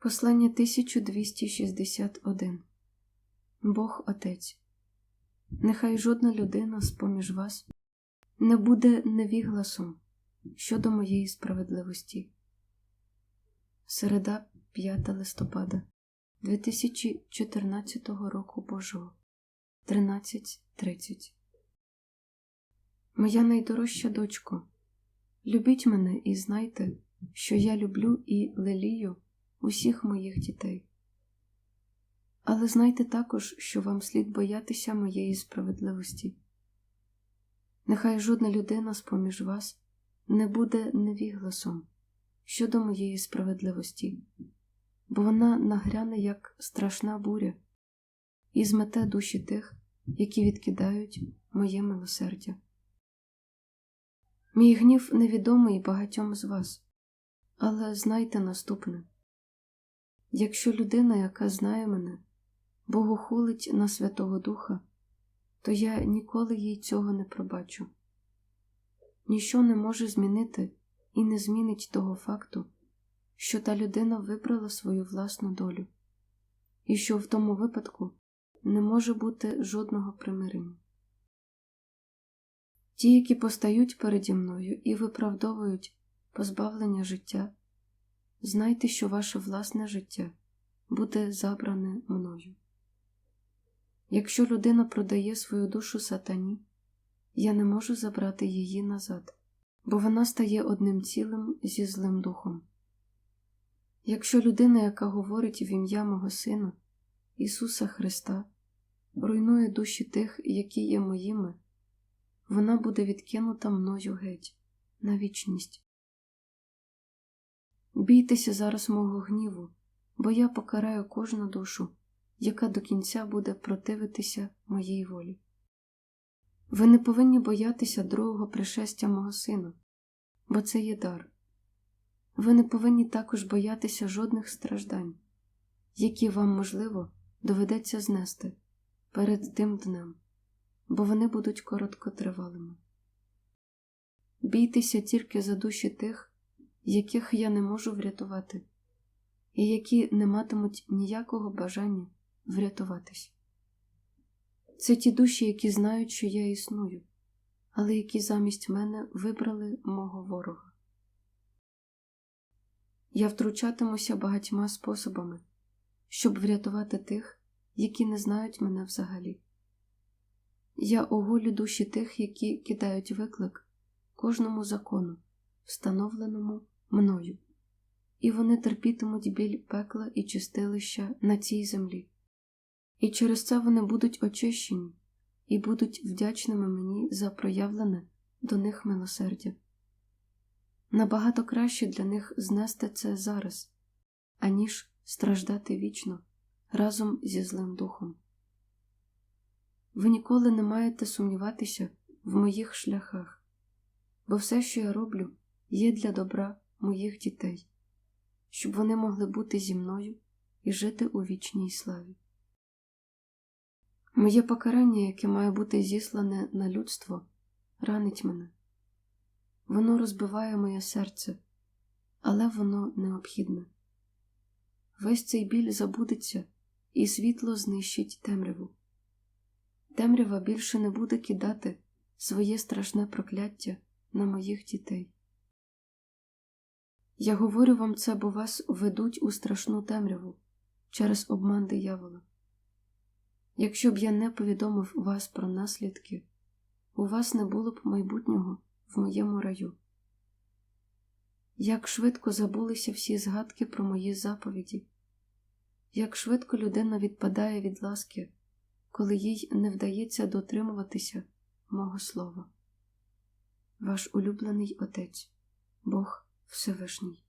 Послання 1261 Бог Отець, нехай жодна людина з поміж вас не буде невігласом щодо моєї справедливості. Середа 5 листопада 2014 року Божого. 13.30 Моя найдорожча дочко, любіть мене і знайте, що я люблю і лелію усіх моїх дітей. Але знайте також, що вам слід боятися моєї справедливості. Нехай жодна людина з поміж вас не буде невігласом щодо моєї справедливості, бо вона нагряне як страшна буря і змете душі тих, які відкидають моє милосердя. Мій гнів невідомий багатьом з вас, але знайте наступне якщо людина, яка знає мене, богохулить на Святого Духа, то я ніколи їй цього не пробачу. Ніщо не може змінити і не змінить того факту, що та людина вибрала свою власну долю, і що в тому випадку не може бути жодного примирення. Ті, які постають переді мною і виправдовують позбавлення життя, знайте, що ваше власне життя буде забране мною. Якщо людина продає свою душу сатані, я не можу забрати її назад, бо вона стає одним цілим зі злим духом. Якщо людина, яка говорить в ім'я мого Сина, Ісуса Христа, руйнує душі тих, які є моїми, вона буде відкинута мною геть на вічність. Бійтеся зараз мого гніву, бо я покараю кожну душу, яка до кінця буде противитися моїй волі. Ви не повинні боятися другого пришестя мого сина, бо це є дар. Ви не повинні також боятися жодних страждань, які вам, можливо, доведеться знести перед тим днем, бо вони будуть короткотривалими. Бійтеся тільки за душі тих, яких я не можу врятувати, і які не матимуть ніякого бажання врятуватись. Це ті душі, які знають, що я існую, але які замість мене вибрали мого ворога. Я втручатимуся багатьма способами, щоб врятувати тих, які не знають мене взагалі. Я оголю душі тих, які кидають виклик кожному закону, встановленому мною, і вони терпітимуть біль пекла і чистилища на цій землі. І через це вони будуть очищені і будуть вдячними мені за проявлене до них милосердя. Набагато краще для них знести це зараз, аніж страждати вічно разом зі злим духом. Ви ніколи не маєте сумніватися в моїх шляхах, бо все, що я роблю, є для добра моїх дітей, щоб вони могли бути зі мною і жити у вічній славі. Моє покарання, яке має бути зіслане на людство, ранить мене. Воно розбиває моє серце, але воно необхідне. Весь цей біль забудеться, і світло знищить темряву. Темрява більше не буде кидати своє страшне прокляття на моїх дітей. Я говорю вам це, бо вас ведуть у страшну темряву через обман диявола. Якщо б я не повідомив вас про наслідки, у вас не було б майбутнього в моєму раю. Як швидко забулися всі згадки про мої заповіді, як швидко людина відпадає від ласки, коли їй не вдається дотримуватися мого слова. Ваш улюблений Отець, Бог Всевишній.